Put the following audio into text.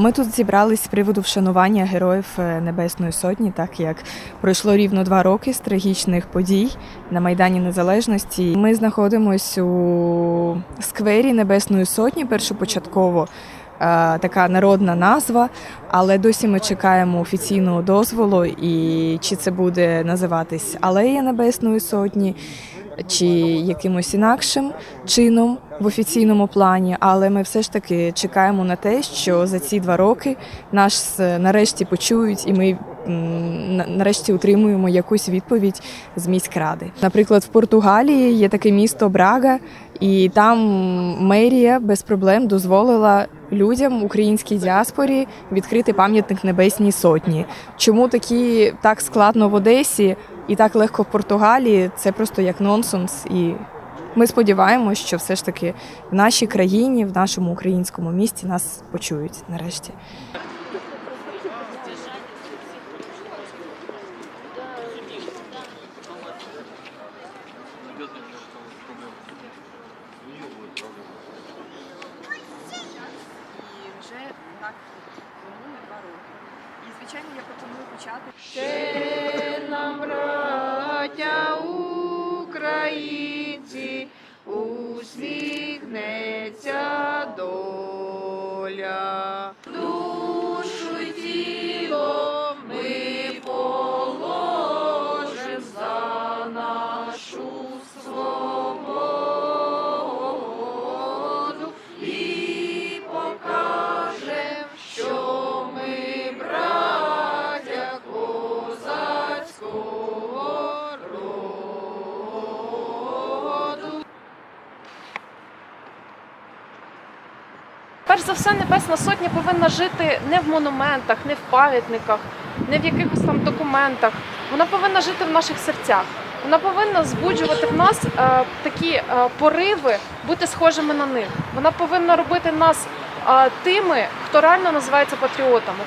Ми тут зібрались з приводу вшанування героїв е, Небесної Сотні, так як пройшло рівно два роки з трагічних подій на Майдані Незалежності. Ми знаходимося у сквері Небесної Сотні першопочатково. е, Така народна назва, але досі ми чекаємо офіційного дозволу, і чи це буде називатись Алея Небесної Сотні, чи якимось інакшим чином в офіційному плані, але ми все ж таки чекаємо на те, що за ці два роки нас е, нарешті почують, і ми нарешті отримуємо якусь відповідь з міськради. Наприклад, в Португалії є таке місто Брага, і там мерія без проблем дозволила людям українській діаспорі відкрити пам'ятник Небесній Сотні. Чому такі так складно в Одесі і так легко в Португалії? Це просто як нонсенс. І ми сподіваємось, що все ж таки в нашій країні, в нашому українському місті нас почують нарешті. І вже так планує два роки. І звичайно, я пропоную почати. Ще нам, браття українці, Перш за все, Небесна Сотня повинна жити не в монументах, не в пам'ятниках, не в якихось там документах. Вона повинна жити в наших серцях. Вона повинна збуджувати в нас е, такі е, пориви, бути схожими на них. Вона повинна робити нас е, тими, хто реально називається патріотами.